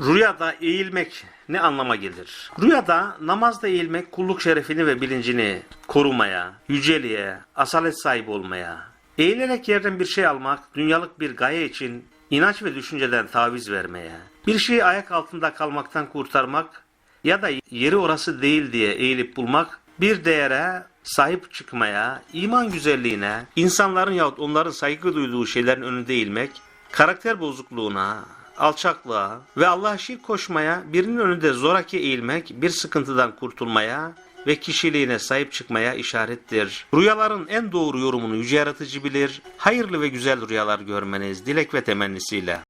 Rüyada eğilmek ne anlama gelir? Rüyada namazda eğilmek kulluk şerefini ve bilincini korumaya, yüceliğe, asalet sahibi olmaya, eğilerek yerden bir şey almak, dünyalık bir gaye için inanç ve düşünceden taviz vermeye, bir şeyi ayak altında kalmaktan kurtarmak ya da yeri orası değil diye eğilip bulmak, bir değere sahip çıkmaya, iman güzelliğine, insanların yahut onların saygı duyduğu şeylerin önünde eğilmek, karakter bozukluğuna, alçaklığa ve Allah'a şirk koşmaya, birinin önünde zoraki eğilmek, bir sıkıntıdan kurtulmaya ve kişiliğine sahip çıkmaya işarettir. Rüyaların en doğru yorumunu yüce yaratıcı bilir. Hayırlı ve güzel rüyalar görmeniz dilek ve temennisiyle.